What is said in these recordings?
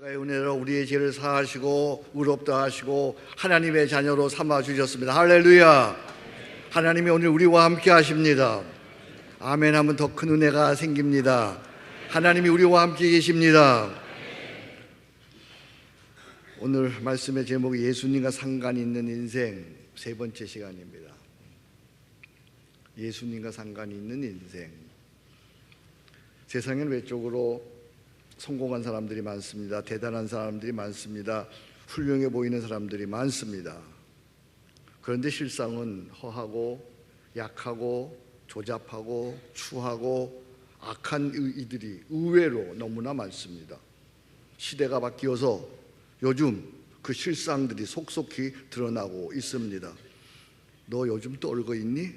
십자가의 은혜로 우리의 죄를 사하시고 의롭다 하시고 하나님의 자녀로 삼아 주셨습니다. 할렐루야. 하나님이 오늘 우리와 함께 하십니다. 아멘 하면 더 큰 은혜가 생깁니다. 하나님이 우리와 함께 계십니다. 오늘 말씀의 제목이 예수님과 상관이 있는 인생 세 번째 시간입니다. 예수님과 상관이 있는 인생. 세상엔 외적으로 성공한 사람들이 많습니다. 대단한 사람들이 많습니다. 훌륭해 보이는 사람들이 많습니다. 그런데 실상은 허하고 약하고 조잡하고 추하고 악한 이들이 의외로 너무나 많습니다. 시대가 바뀌어서 요즘 그 실상들이 속속히 드러나고 있습니다. 너 요즘 떨고 있니?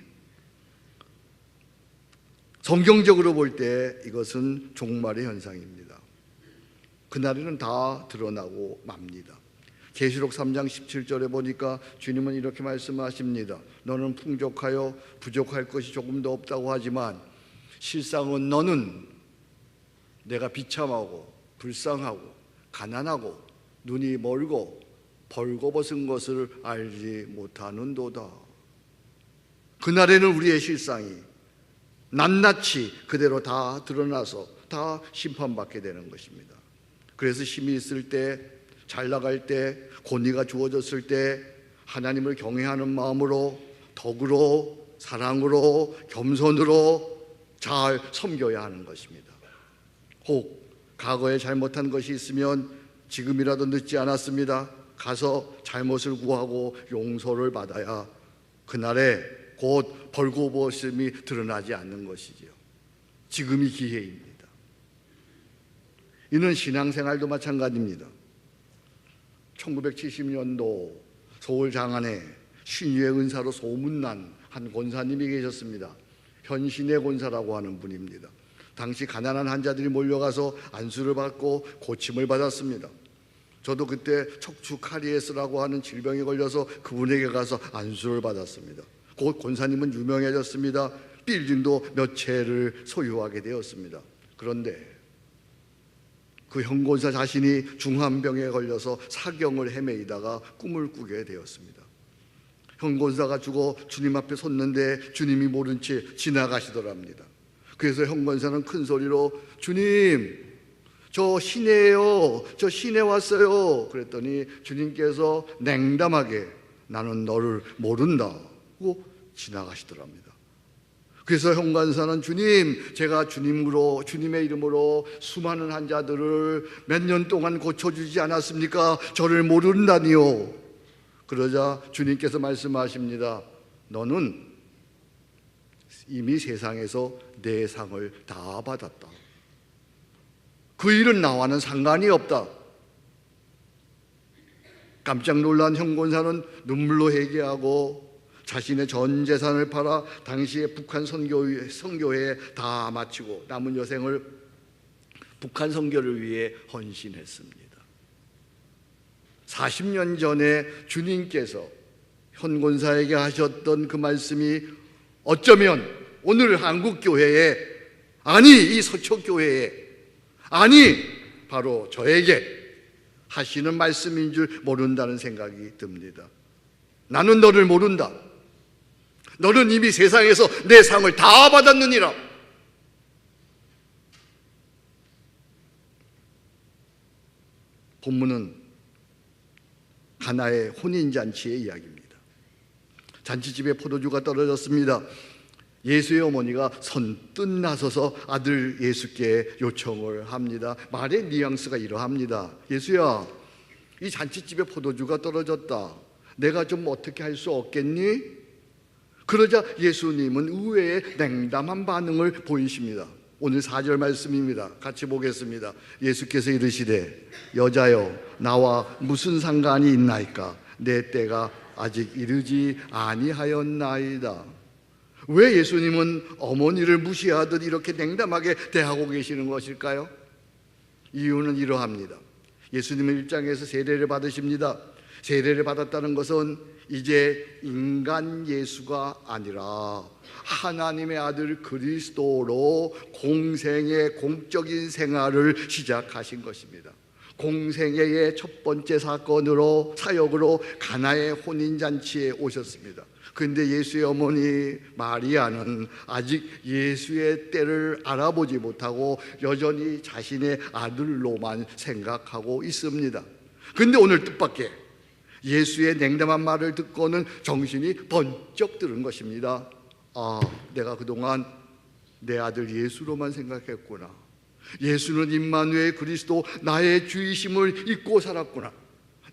성경적으로 볼 때 이것은 종말의 현상입니다. 그날에는 다 드러나고 맙니다. 계시록 3장 17절에 보니까 주님은 이렇게 말씀하십니다. 너는 풍족하여 부족할 것이 조금도 없다고 하지만 실상은 너는 내가 비참하고 불쌍하고 가난하고 눈이 멀고 벌거벗은 것을 알지 못하는도다. 그날에는 우리의 실상이 낱낱이 그대로 다 드러나서 다 심판받게 되는 것입니다. 그래서 힘이 있을 때, 잘 나갈 때, 권위가 주어졌을 때 하나님을 경외하는 마음으로 덕으로 사랑으로 겸손으로 잘 섬겨야 하는 것입니다. 혹 과거에 잘못한 것이 있으면 지금이라도 늦지 않았습니다. 가서 잘못을 구하고 용서를 받아야 그날에 곧 벌거벗음이 드러나지 않는 것이지요. 지금이 기회입니다. 이는 신앙생활도 마찬가지입니다. 1970년도 서울 장안에 신유의 은사로 소문난 한 권사님이 계셨습니다. 현신의 권사라고 하는 분입니다. 당시 가난한 환자들이 몰려가서 안수를 받고 고침을 받았습니다. 저도 그때 척추 카리에스라고 하는 질병에 걸려서 그분에게 가서 안수를 받았습니다. 곧 권사님은 유명해졌습니다. 빌딩도 몇 채를 소유하게 되었습니다. 그런데 그 현권사 자신이 중환병에 걸려서 사경을 헤매이다가 꿈을 꾸게 되었습니다. 현권사가 죽어 주님 앞에 섰는데 주님이 모른 채 지나가시더랍니다. 그래서 현권사는 큰 소리로 주님 저 시내에요. 저 시내 왔어요. 그랬더니 주님께서 냉담하게 나는 너를 모른다. 고 지나가시더랍니다. 그래서 현관사는 주님, 제가 주님으로, 주님의 이름으로 수많은 환자들을 몇 년 동안 고쳐주지 않았습니까? 저를 모른다니요. 그러자 주님께서 말씀하십니다. 너는 이미 세상에서 내 상을 다 받았다. 그 일은 나와는 상관이 없다. 깜짝 놀란 현권사는 눈물로 회개하고 자신의 전 재산을 팔아 당시에 북한 선교회, 선교회에 다 마치고 남은 여생을 북한 선교를 위해 헌신했습니다. 40년 전에 주님께서 현권사에게 하셨던 그 말씀이 어쩌면 오늘 한국 교회에 아니 이 서초 교회에 아니 바로 저에게 하시는 말씀인 줄 모른다는 생각이 듭니다. 나는 너를 모른다. 너는 이미 세상에서 내 상을 다 받았느니라. 본문은 하나의 혼인잔치의 이야기입니다. 잔치집에 포도주가 떨어졌습니다. 예수의 어머니가 선뜻 나서서 아들 예수께 요청을 합니다. 말의 뉘앙스가 이러합니다. 예수야, 이 잔치집에 포도주가 떨어졌다. 내가 좀 어떻게 할 수 없겠니? 그러자 예수님은 의외의 냉담한 반응을 보이십니다. 오늘 4절 말씀입니다. 같이 보겠습니다. 예수께서 이르시되 여자여 나와 무슨 상관이 있나이까 내 때가 아직 이르지 아니하였나이다. 왜 예수님은 어머니를 무시하듯 이렇게 냉담하게 대하고 계시는 것일까요? 이유는 이러합니다. 예수님은 일장에서 세례를 받으십니다. 세례를 받았다는 것은 이제 인간 예수가 아니라 하나님의 아들 그리스도로 공생의 공적인 생활을 시작하신 것입니다. 공생애의 첫 번째 사건으로 사역으로 가나의 혼인 잔치에 오셨습니다. 근데 예수의 어머니 마리아는 아직 예수의 때를 알아보지 못하고 여전히 자신의 아들로만 생각하고 있습니다. 근데 오늘 뜻밖의 예수의 냉담한 말을 듣고는 정신이 번쩍 드는 것입니다. 아, 내가 그동안 내 아들 예수로만 생각했구나. 예수는 임마누엘 그리스도 나의 주이심을 잊고 살았구나.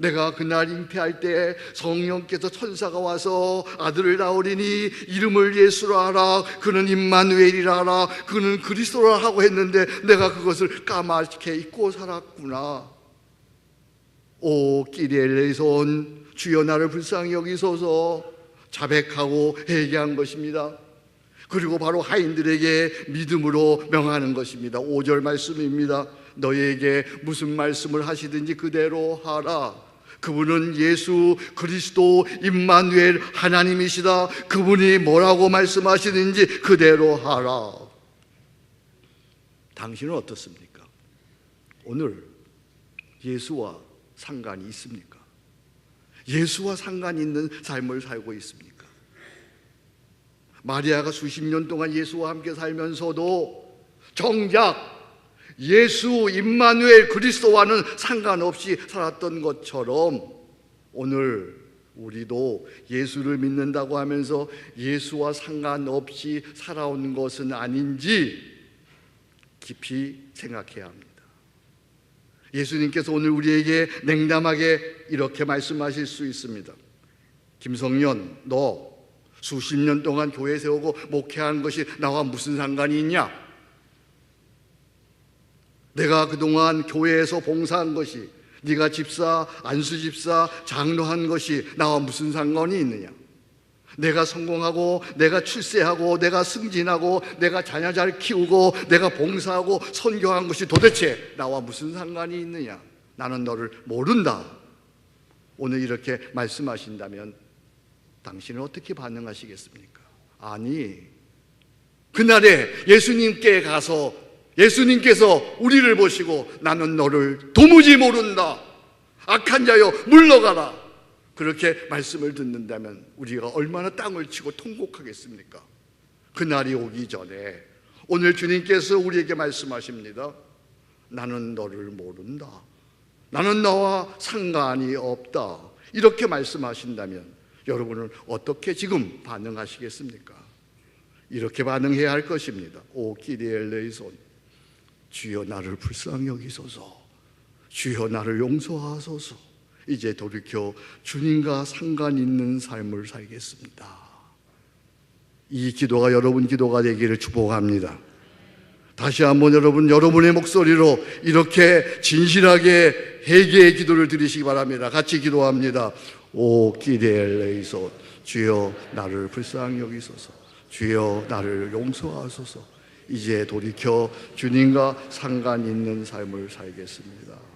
내가 그날 잉태할 때 성령께서 천사가 와서 아들을 낳으리니 이름을 예수로 하라. 그는 임마누엘이라 하라. 그는 그리스도라 하고 했는데 내가 그것을 까맣게 잊고 살았구나. 오 끼리엘레손 주여 나를 불쌍히 여기소서 자백하고 회개한 것입니다. 그리고 바로 하인들에게 믿음으로 명하는 것입니다. 5절 말씀입니다. 너희에게 무슨 말씀을 하시든지 그대로 하라. 그분은 예수 그리스도 임마누엘 하나님이시다. 그분이 뭐라고 말씀하시든지 그대로 하라. 당신은 어떻습니까? 오늘 예수와 상관이 있습니까? 예수와 상관이 있는 삶을 살고 있습니까? 마리아가 수십 년 동안 예수와 함께 살면서도 정작 예수 임마누엘 그리스도와는 상관없이 살았던 것처럼 오늘 우리도 예수를 믿는다고 하면서 예수와 상관없이 살아온 것은 아닌지 깊이 생각해야 합니다. 예수님께서 오늘 우리에게 냉담하게 이렇게 말씀하실 수 있습니다. 김성년, 너 수십 년 동안 교회 세우고 목회한 것이 나와 무슨 상관이 있냐? 내가 그동안 교회에서 봉사한 것이 네가 집사, 안수 집사, 장로한 것이 나와 무슨 상관이 있느냐? 내가 성공하고 내가 출세하고 내가 승진하고 내가 자녀 잘 키우고 내가 봉사하고 선교한 것이 도대체 나와 무슨 상관이 있느냐? 나는 너를 모른다. 오늘 이렇게 말씀하신다면 당신은 어떻게 반응하시겠습니까? 아니, 그날에 예수님께 가서 예수님께서 우리를 보시고 나는 너를 도무지 모른다. 악한 자여 물러가라. 그렇게 말씀을 듣는다면 우리가 얼마나 땅을 치고 통곡하겠습니까? 그날이 오기 전에 오늘 주님께서 우리에게 말씀하십니다. 나는 너를 모른다. 나는 너와 상관이 없다. 이렇게 말씀하신다면 여러분은 어떻게 지금 반응하시겠습니까? 이렇게 반응해야 할 것입니다. 오 기리엘레이 손 주여 나를 불쌍히 여기소서 주여 나를 용서하소서 이제 돌이켜 주님과 상관 있는 삶을 살겠습니다. 이 기도가 여러분 기도가 되기를 축복합니다. 다시 한번 여러분 여러분의 목소리로 이렇게 진실하게 회개의 기도를 드리시기 바랍니다. 같이 기도합니다. 오 기레엘레이소 주여 나를 불쌍히 여기소서 주여 나를 용서하소서 이제 돌이켜 주님과 상관 있는 삶을 살겠습니다.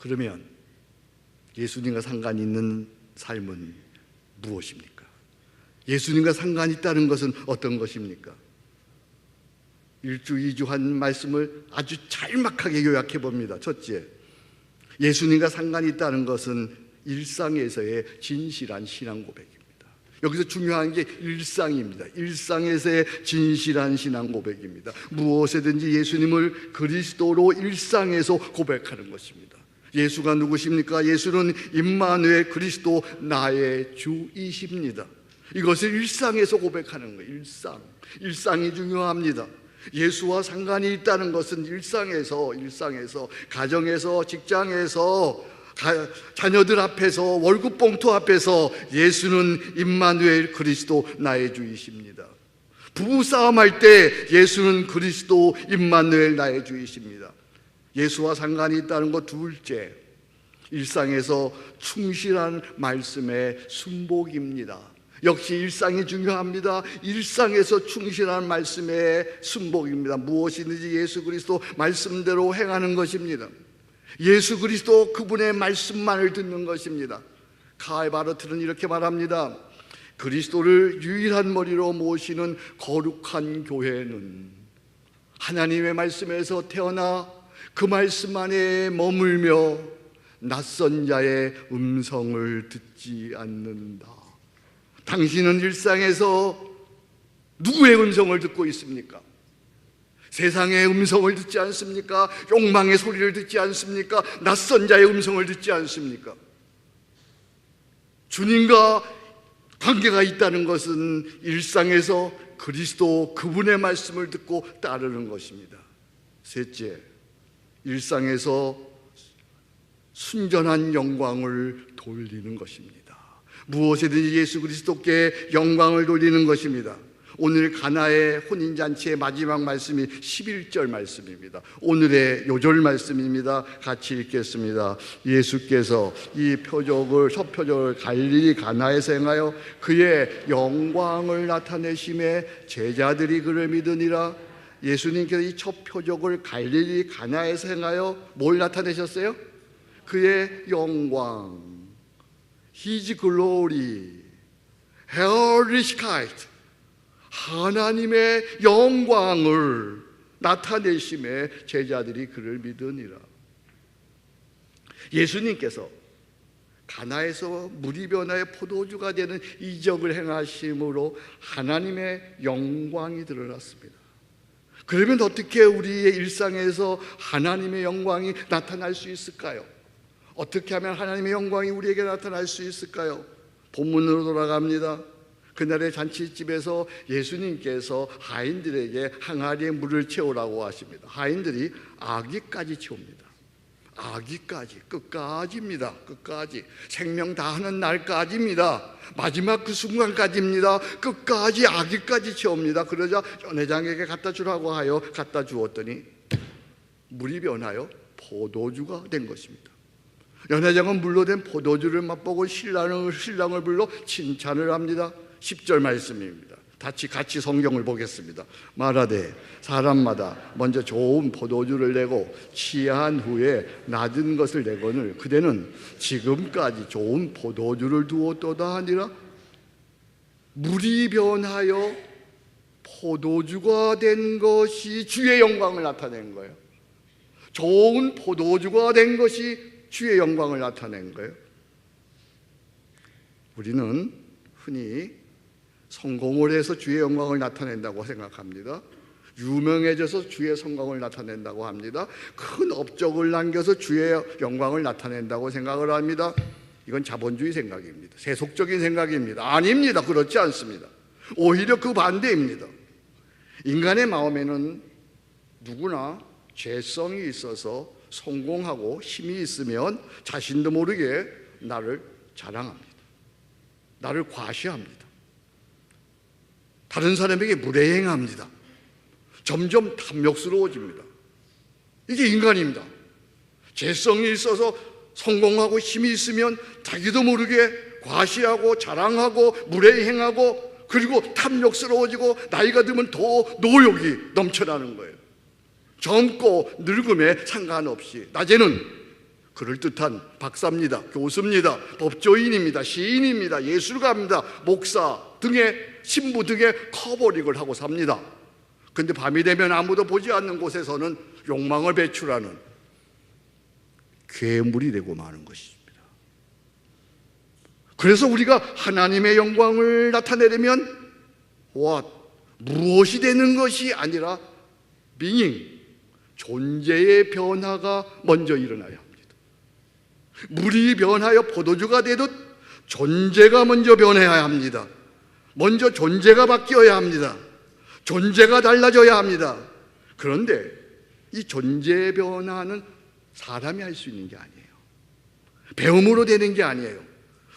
그러면 예수님과 상관 있는 삶은 무엇입니까? 예수님과 상관이 있다는 것은 어떤 것입니까? 일주, 이주 한 말씀을 아주 짤막하게 요약해 봅니다. 첫째, 예수님과 상관이 있다는 것은 일상에서의 진실한 신앙 고백입니다. 여기서 중요한 게 일상입니다. 일상에서의 진실한 신앙 고백입니다. 무엇에든지 예수님을 그리스도로 일상에서 고백하는 것입니다. 예수가 누구십니까? 예수는 임마누엘 그리스도 나의 주이십니다. 이것을 일상에서 고백하는 거예요. 일상. 일상이 중요합니다. 예수와 상관이 있다는 것은 일상에서 일상에서 가정에서 직장에서 가, 자녀들 앞에서 월급 봉투 앞에서 예수는 임마누엘 그리스도 나의 주이십니다. 부부 싸움할 때 예수는 그리스도 임마누엘 나의 주이십니다. 예수와 상관이 있다는 것 둘째, 일상에서 충실한 말씀의 순복입니다. 역시 일상이 중요합니다. 일상에서 충실한 말씀의 순복입니다. 무엇이든지 예수 그리스도 말씀대로 행하는 것입니다. 예수 그리스도 그분의 말씀만을 듣는 것입니다. 카이바르트는 이렇게 말합니다. 그리스도를 유일한 머리로 모시는 거룩한 교회는 하나님의 말씀에서 태어나 그 말씀 안에 머물며 낯선 자의 음성을 듣지 않는다. 당신은 일상에서 누구의 음성을 듣고 있습니까? 세상의 음성을 듣지 않습니까? 욕망의 소리를 듣지 않습니까? 낯선 자의 음성을 듣지 않습니까? 주님과 관계가 있다는 것은 일상에서 그리스도 그분의 말씀을 듣고 따르는 것입니다. 셋째, 일상에서 순전한 영광을 돌리는 것입니다. 무엇이든지 예수 그리스도께 영광을 돌리는 것입니다. 오늘 가나의 혼인잔치의 마지막 말씀이 11절 말씀입니다. 오늘의 요절 말씀입니다. 같이 읽겠습니다. 예수께서 이 표적을, 첫 표적을 갈릴리 가나에서 행하여 그의 영광을 나타내심에 제자들이 그를 믿으니라. 예수님께서 이 첫 표적을 갈릴리 가나에서 행하여 뭘 나타내셨어요? 그의 영광. His glory. Herrlichkeit. 하나님의 영광을 나타내심에 제자들이 그를 믿으니라. 예수님께서 가나에서 물이 변화의 포도주가 되는 이적을 행하심으로 하나님의 영광이 드러났습니다. 그러면 어떻게 우리의 일상에서 하나님의 영광이 나타날 수 있을까요? 어떻게 하면 하나님의 영광이 우리에게 나타날 수 있을까요? 본문으로 돌아갑니다. 그날의 잔치집에서 예수님께서 하인들에게 항아리에 물을 채우라고 하십니다. 하인들이 아기까지 채웁니다. 아기까지 끝까지입니다. 끝까지 생명 다하는 날까지입니다. 마지막 그 순간까지입니다. 끝까지 아기까지 채웁니다. 그러자 연회장에게 갖다 주라고 하여 갖다 주었더니 물이 변하여 포도주가 된 것입니다. 연회장은 물로 된 포도주를 맛보고 신랑을 신랑을 불러 칭찬을 합니다. 10절 말씀입니다. 같이 같이 성경을 보겠습니다. 말하되 사람마다 먼저 좋은 포도주를 내고 취한 후에 낮은 것을 내거늘 그대는 지금까지 좋은 포도주를 두었도다 하니라 물이 변하여 포도주가 된 것이 주의 영광을 나타낸 거예요. 좋은 포도주가 된 것이 주의 영광을 나타낸 거예요. 우리는 흔히 성공을 해서 주의 영광을 나타낸다고 생각합니다. 유명해져서 주의 성공을 나타낸다고 합니다. 큰 업적을 남겨서 주의 영광을 나타낸다고 생각을 합니다. 이건 자본주의 생각입니다. 세속적인 생각입니다. 아닙니다. 그렇지 않습니다. 오히려 그 반대입니다. 인간의 마음에는 누구나 죄성이 있어서 성공하고 힘이 있으면 자신도 모르게 나를 자랑합니다. 나를 과시합니다. 다른 사람에게 무례행합니다. 점점 탐욕스러워집니다. 이게 인간입니다. 재성이 있어서 성공하고 힘이 있으면 자기도 모르게 과시하고 자랑하고 무례행하고 그리고 탐욕스러워지고 나이가 들면 더 노욕이 넘쳐나는 거예요. 젊고 늙음에 상관없이 낮에는 그럴듯한 박사입니다. 교수입니다. 법조인입니다. 시인입니다. 예술가입니다. 목사 등의 신부 등의 커버링을 하고 삽니다. 근데 밤이 되면 아무도 보지 않는 곳에서는 욕망을 배출하는 괴물이 되고 마는 것입니다. 그래서 우리가 하나님의 영광을 나타내려면 와 무엇이 되는 것이 아니라 빙잉 존재의 변화가 먼저 일어나야 합니다. 물이 변하여 포도주가 되듯 존재가 먼저 변해야 합니다. 먼저 존재가 바뀌어야 합니다. 존재가 달라져야 합니다. 그런데 이 존재 변화는 사람이 할 수 있는 게 아니에요. 배움으로 되는 게 아니에요.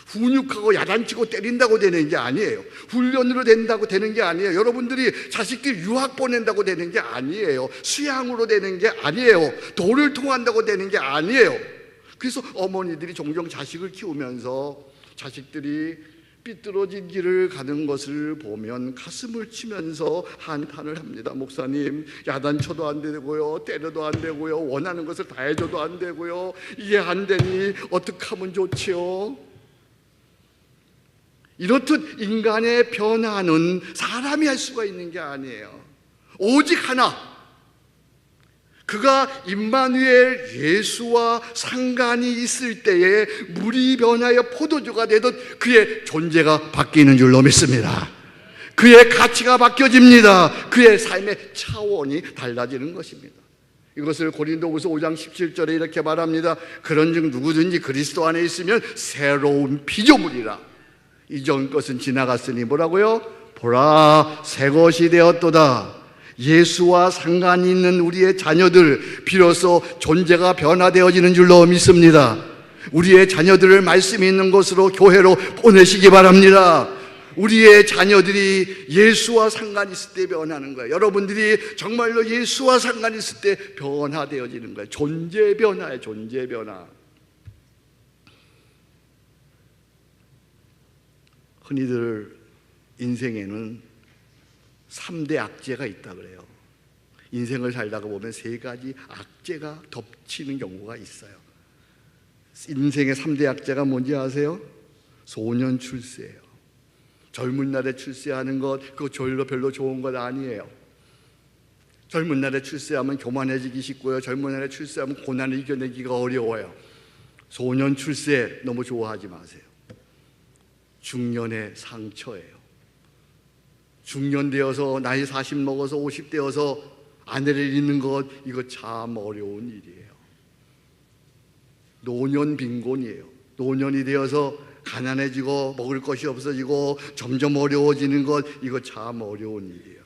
훈육하고 야단치고 때린다고 되는 게 아니에요. 훈련으로 된다고 되는 게 아니에요. 여러분들이 자식들 유학 보낸다고 되는 게 아니에요. 수양으로 되는 게 아니에요. 도를 통한다고 되는 게 아니에요. 그래서 어머니들이 종종 자식을 키우면서 자식들이 삐뚤어진 길을 가는 것을 보면 가슴을 치면서 한탄을 합니다. 목사님, 야단쳐도 안 되고요. 때려도 안 되고요. 원하는 것을 다 해줘도 안 되고요. 이게 안 되니 어떻게 하면 좋지요? 이렇듯 인간의 변화는 사람이 할 수가 있는 게 아니에요. 오직 하나, 그가 임마누엘 예수와 상관이 있을 때에 물이 변하여 포도주가 되듯 그의 존재가 바뀌는 줄로 믿습니다. 그의 가치가 바뀌어집니다. 그의 삶의 차원이 달라지는 것입니다. 이것을 고린도후서 5장 17절에 이렇게 말합니다. 그런즉 누구든지 그리스도 안에 있으면 새로운 피조물이라. 이전 것은 지나갔으니 뭐라고요? 보라 새 것이 되었도다. 예수와 상관이 있는 우리의 자녀들 비로소 존재가 변화되어지는 줄로 믿습니다. 우리의 자녀들을 말씀이 있는 곳으로 교회로 보내시기 바랍니다. 우리의 자녀들이 예수와 상관 있을 때 변하는 거예요. 여러분들이 정말로 예수와 상관 있을 때 변화되어지는 거예요. 존재 변화예요. 존재 변화. 흔히들 인생에는 3대 악재가 있다 그래요. 인생을 살다가 보면 세 가지 악재가 덮치는 경우가 있어요. 인생의 3대 악재가 뭔지 아세요? 소년 출세예요. 젊은 날에 출세하는 것, 그거 별로 별로 좋은 것 아니에요. 젊은 날에 출세하면 교만해지기 쉽고요. 젊은 날에 출세하면 고난을 이겨내기가 어려워요. 소년 출세 너무 좋아하지 마세요. 중년의 상처예요. 중년 되어서 나이 40 먹어서 50 되어서 아내를 잃는 것 이거 참 어려운 일이에요. 노년 빈곤이에요. 노년이 되어서 가난해지고 먹을 것이 없어지고 점점 어려워지는 것 이거 참 어려운 일이에요.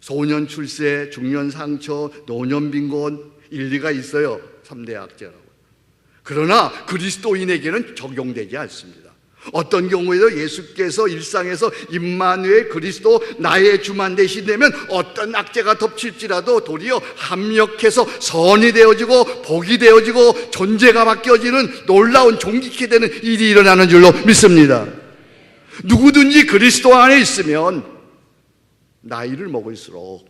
소년 출세, 중년 상처, 노년 빈곤 일리가 있어요. 3대 악재라고. 그러나 그리스도인에게는 적용되지 않습니다. 어떤 경우에도 예수께서 일상에서 임마누엘 그리스도 나의 주만 대신되면 어떤 악재가 덮칠지라도 도리어 합력해서 선이 되어지고 복이 되어지고 존재가 바뀌어지는 놀라운 종기케 되는 일이 일어나는 줄로 믿습니다. 누구든지 그리스도 안에 있으면 나이를 먹을수록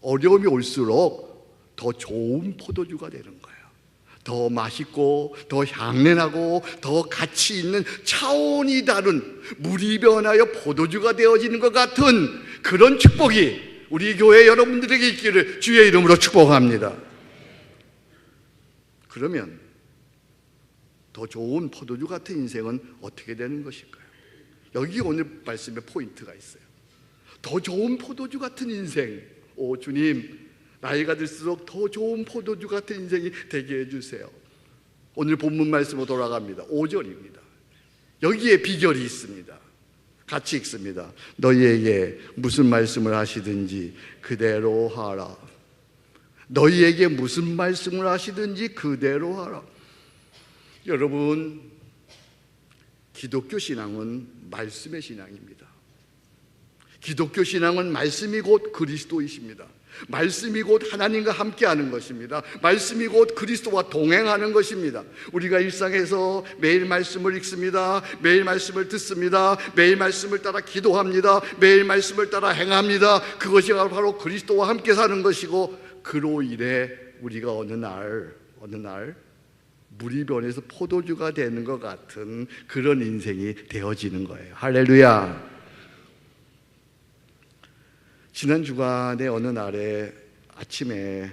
어려움이 올수록 더 좋은 포도주가 되는 거예요. 더 맛있고 더 향내나고 더 가치 있는 차원이 다른 물이 변하여 포도주가 되어지는 것 같은 그런 축복이 우리 교회 여러분들에게 있기를 주의 이름으로 축복합니다. 그러면 더 좋은 포도주 같은 인생은 어떻게 되는 것일까요? 여기 오늘 말씀에 포인트가 있어요. 더 좋은 포도주 같은 인생. 오 주님, 나이가 들수록 더 좋은 포도주 같은 인생이 되게 해주세요. 오늘 본문 말씀으로 돌아갑니다. 5절입니다. 여기에 비결이 있습니다. 같이 읽습니다. 너희에게 무슨 말씀을 하시든지 그대로 하라. 너희에게 무슨 말씀을 하시든지 그대로 하라. 여러분, 기독교 신앙은 말씀의 신앙입니다. 기독교 신앙은 말씀이 곧 그리스도이십니다. 말씀이 곧 하나님과 함께하는 것입니다. 말씀이 곧 그리스도와 동행하는 것입니다. 우리가 일상에서 매일 말씀을 읽습니다. 매일 말씀을 듣습니다. 매일 말씀을 따라 기도합니다. 매일 말씀을 따라 행합니다. 그것이 바로 그리스도와 함께 사는 것이고 그로 인해 우리가 어느 날 어느 날 물이 변해서 포도주가 되는 것 같은 그런 인생이 되어지는 거예요. 할렐루야. 지난 주간의 어느 날에 아침에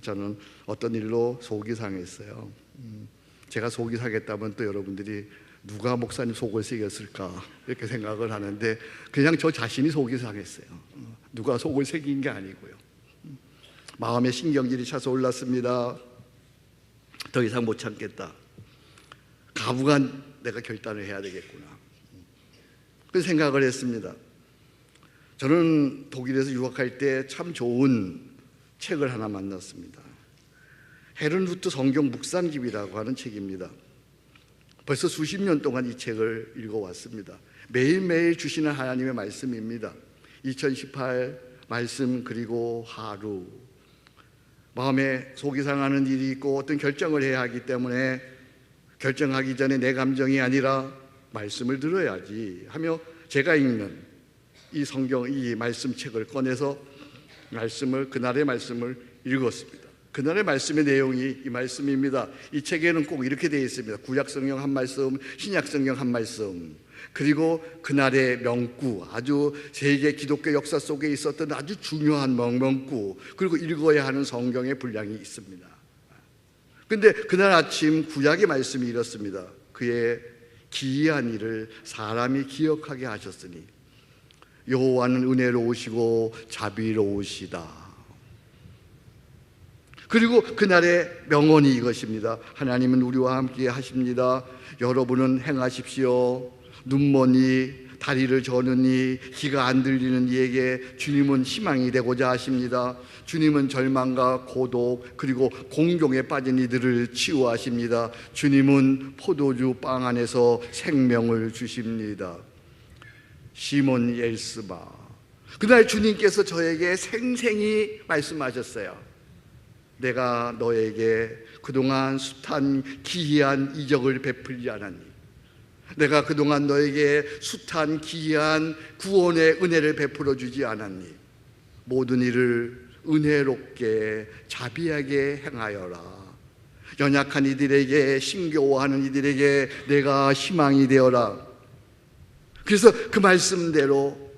저는 어떤 일로 속이 상했어요. 음, 제가 속이 상했다면 또 여러분들이 누가 목사님 속을 새겼을까 이렇게 생각을 하는데 그냥 저 자신이 속이 상했어요. 어, 누가 속을 새긴 게 아니고요. 음, 마음의 신경질이 차서 올랐습니다. 더 이상 못 참겠다. 가부간 내가 결단을 해야 되겠구나. 음, 그 생각을 했습니다. 저는 독일에서 유학할 때 참 좋은 책을 하나 만났습니다. 헤른루트 성경 묵상집이라고 하는 책입니다. 벌써 수십 년 동안 이 책을 읽어왔습니다. 매일매일 주시는 하나님의 말씀입니다. 2018 말씀 그리고 하루 마음에 속이 상하는 일이 있고 어떤 결정을 해야 하기 때문에 결정하기 전에 내 감정이 아니라 말씀을 들어야지 하며 제가 읽는 이 성경 이 말씀 책을 꺼내서 말씀을 그날의 말씀을 읽었습니다. 그날의 말씀의 내용이 이 말씀입니다. 이 책에는 꼭 이렇게 되어 있습니다. 구약 성경 한 말씀, 신약 성경 한 말씀. 그리고 그날의 명구, 아주 세계 기독교 역사 속에 있었던 아주 중요한 명- 명구, 그리고 읽어야 하는 성경의 분량이 있습니다. 근데 그날 아침 구약의 말씀이 이렇습니다. 그의 기이한 일을 사람이 기억하게 하셨으니 여호와는 은혜로우시고 자비로우시다. 그리고 그날의 명언이 이것입니다. 하나님은 우리와 함께 하십니다. 여러분은 행하십시오. 눈머니 다리를 저느니 귀가 안 들리는 이에게 주님은 희망이 되고자 하십니다. 주님은 절망과 고독 그리고 공경에 빠진 이들을 치유하십니다. 주님은 포도주 빵 안에서 생명을 주십니다. 시몬 옐스바. 그날 주님께서 저에게 생생히 말씀하셨어요. 내가 너에게 그동안 숱한 기이한 이적을 베풀지 않았니? 내가 그동안 너에게 숱한 기이한 구원의 은혜를 베풀어 주지 않았니? 모든 일을 은혜롭게 자비하게 행하여라. 연약한 이들에게 심겨워하는 이들에게 내가 희망이 되어라. 그래서 그 말씀대로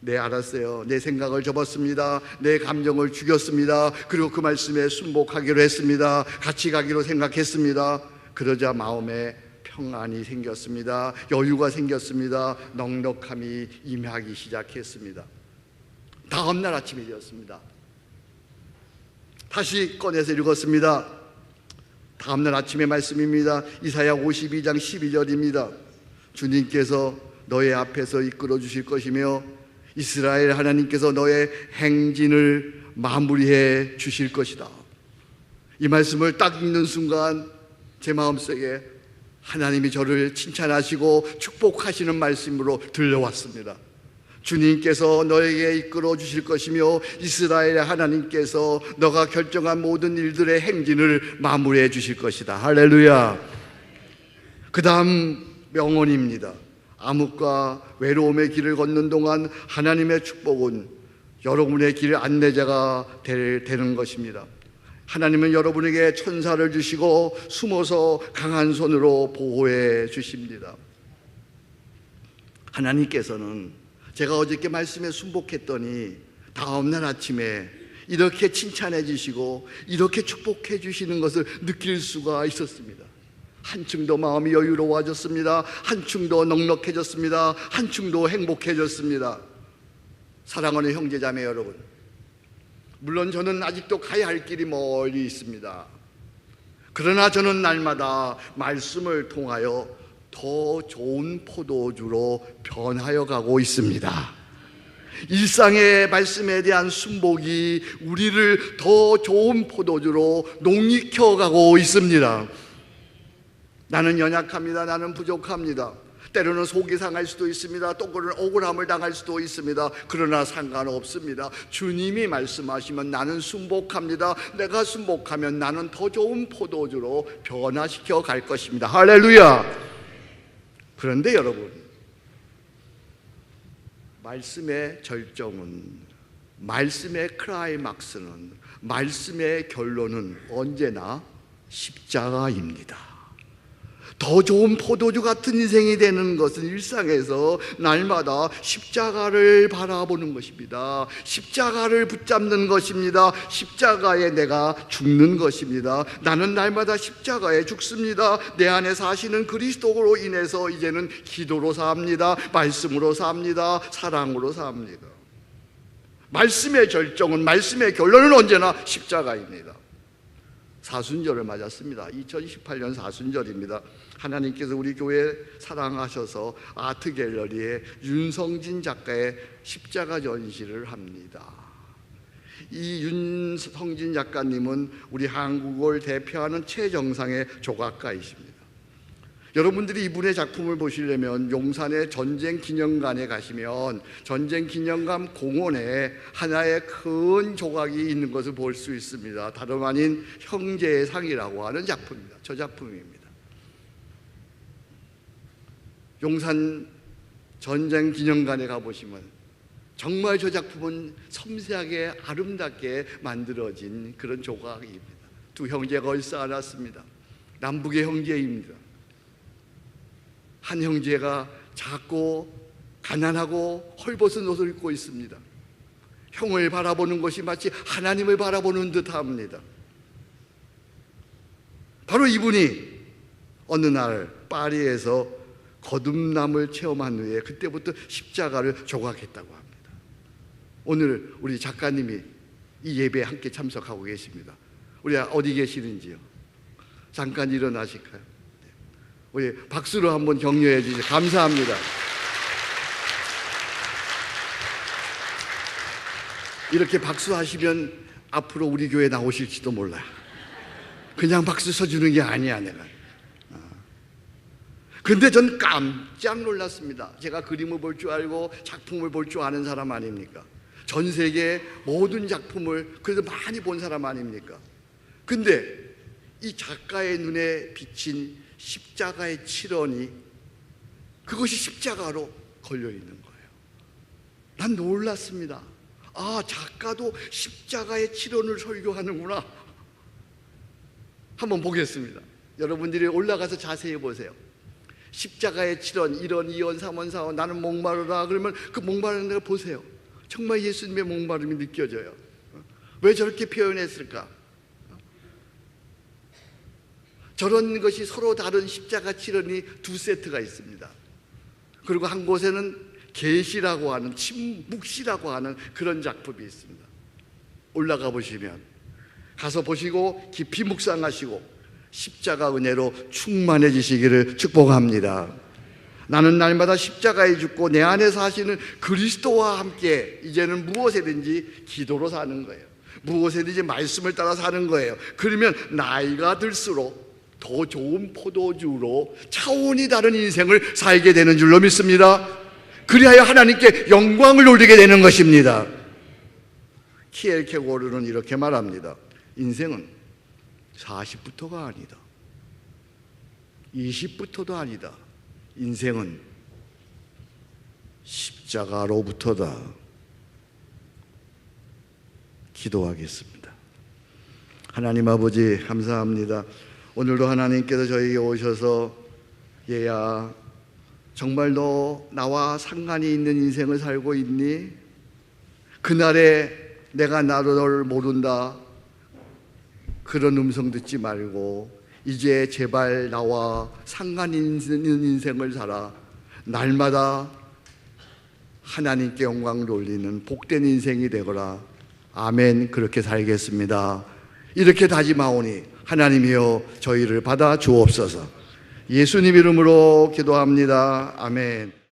네 알았어요. 내 생각을 접었습니다. 내 감정을 죽였습니다. 그리고 그 말씀에 순복하기로 했습니다. 같이 가기로 생각했습니다. 그러자 마음에 평안이 생겼습니다. 여유가 생겼습니다. 넉넉함이 임하기 시작했습니다. 다음 날 아침이 되었습니다. 다시 꺼내서 읽었습니다. 다음 날 아침의 말씀입니다. 이사야 52장 12절입니다. 주님께서 너의 앞에서 이끌어 주실 것이며 이스라엘 하나님께서 너의 행진을 마무리해 주실 것이다. 이 말씀을 딱 읽는 순간 제 마음속에 하나님이 저를 칭찬하시고 축복하시는 말씀으로 들려왔습니다. 주님께서 너에게 이끌어 주실 것이며 이스라엘의 하나님께서 너가 결정한 모든 일들의 행진을 마무리해 주실 것이다. 할렐루야. 그 다음 명언입니다. 암흑과 외로움의 길을 걷는 동안 하나님의 축복은 여러분의 길 안내자가 될- 되는 것입니다. 하나님은 여러분에게 천사를 주시고 숨어서 강한 손으로 보호해 주십니다. 하나님께서는 제가 어저께 말씀에 순복했더니 다음날 아침에 이렇게 칭찬해 주시고 이렇게 축복해 주시는 것을 느낄 수가 있었습니다. 한층 더 마음이 여유로워졌습니다. 한층 더 넉넉해졌습니다. 한층 더 행복해졌습니다. 사랑하는 형제자매 여러분, 물론 저는 아직도 가야 할 길이 멀리 있습니다. 그러나 저는 날마다 말씀을 통하여 더 좋은 포도주로 변하여 가고 있습니다. 일상의 말씀에 대한 순복이 우리를 더 좋은 포도주로 농익혀 가고 있습니다. 나는 연약합니다. 나는 부족합니다. 때로는 속이 상할 수도 있습니다. 또 그런 억울함을 당할 수도 있습니다. 그러나 상관없습니다. 주님이 말씀하시면 나는 순복합니다. 내가 순복하면 나는 더 좋은 포도주로 변화시켜 갈 것입니다. 할렐루야. 그런데 여러분, 말씀의 절정은 말씀의 크라이막스는 말씀의 결론은 언제나 십자가입니다. 더 좋은 포도주 같은 인생이 되는 것은 일상에서 날마다 십자가를 바라보는 것입니다. 십자가를 붙잡는 것입니다. 십자가에 내가 죽는 것입니다. 나는 날마다 십자가에 죽습니다. 내 안에 사시는 그리스도로 인해서 이제는 기도로 삽니다. 말씀으로 삽니다. 사랑으로 삽니다. 말씀의 절정은 말씀의 결론은 언제나 십자가입니다. 사순절을 맞았습니다. 2018년 사순절입니다. 하나님께서 우리 교회 사랑하셔서 아트 갤러리에 윤성진 작가의 십자가 전시를 합니다. 이 윤성진 작가님은 우리 한국을 대표하는 최정상의 조각가이십니다. 여러분들이 이분의 작품을 보시려면 용산의 전쟁 기념관에 가시면 전쟁 기념관 공원에 하나의 큰 조각이 있는 것을 볼 수 있습니다. 다름 아닌 형제의 상이라고 하는 작품입니다. 저 작품입니다. 용산 전쟁 기념관에 가보시면 정말 저 작품은 섬세하게 아름답게 만들어진 그런 조각입니다. 두 형제가 얼싸 안았습니다. 남북의 형제입니다. 한 형제가 작고 가난하고 헐벗은 옷을 입고 있습니다. 형을 바라보는 것이 마치 하나님을 바라보는 듯 합니다. 바로 이분이 어느 날 파리에서 거듭남을 체험한 후에 그때부터 십자가를 조각했다고 합니다. 오늘 우리 작가님이 이 예배에 함께 참석하고 계십니다. 우리 어디 계시는지요? 잠깐 일어나실까요? 네. 우리 박수로 한번 격려해 주시죠. 감사합니다. 이렇게 박수하시면 앞으로 우리 교회 나오실지도 몰라요. 그냥 박수 쳐주는 게 아니야, 내가. 어. 근데 전 깜짝 놀랐습니다. 제가 그림을 볼 줄 알고 작품을 볼 줄 아는 사람 아닙니까? 전 세계 모든 작품을 그래도 많이 본 사람 아닙니까? 근데 이 작가의 눈에 비친 십자가의 칠원이 그것이 십자가로 걸려 있는 거예요. 난 놀랐습니다. 아, 작가도 십자가의 칠원을 설교하는구나. 한번 보겠습니다. 여러분들이 올라가서 자세히 보세요. 십자가의 칠원, 1원, 2원, 3원, 4원, 나는 목마르다. 그러면 그 목마른 걸 보세요. 정말 예수님의 목마름이 느껴져요. 왜 저렇게 표현했을까? 저런 것이 서로 다른 십자가 칠원이 두 세트가 있습니다. 그리고 한 곳에는 계시라고 하는 침묵시라고 하는 그런 작품이 있습니다. 올라가 보시면 가서 보시고 깊이 묵상하시고 십자가 은혜로 충만해지시기를 축복합니다. 나는 날마다 십자가에 죽고 내 안에 사시는 그리스도와 함께 이제는 무엇이든지 기도로 사는 거예요. 무엇이든지 말씀을 따라 사는 거예요. 그러면 나이가 들수록 더 좋은 포도주로 차원이 다른 인생을 살게 되는 줄로 믿습니다. 그리하여 하나님께 영광을 돌리게 되는 것입니다. 키엘케고르는 이렇게 말합니다. 인생은 40부터가 아니다. 20부터도 아니다. 인생은 십자가로부터다. 기도하겠습니다. 하나님 아버지 감사합니다. 오늘도 하나님께서 저에게 오셔서 얘야 정말 너 나와 상관이 있는 인생을 살고 있니? 그날에 내가 나를 모른다. 그런 음성 듣지 말고 이제 제발 나와 상관 있는 인생을 살아. 날마다 하나님께 영광 돌리는 복된 인생이 되거라. 아멘. 그렇게 살겠습니다. 이렇게 다짐하오니 하나님이여 저희를 받아 주옵소서. 예수님 이름으로 기도합니다. 아멘.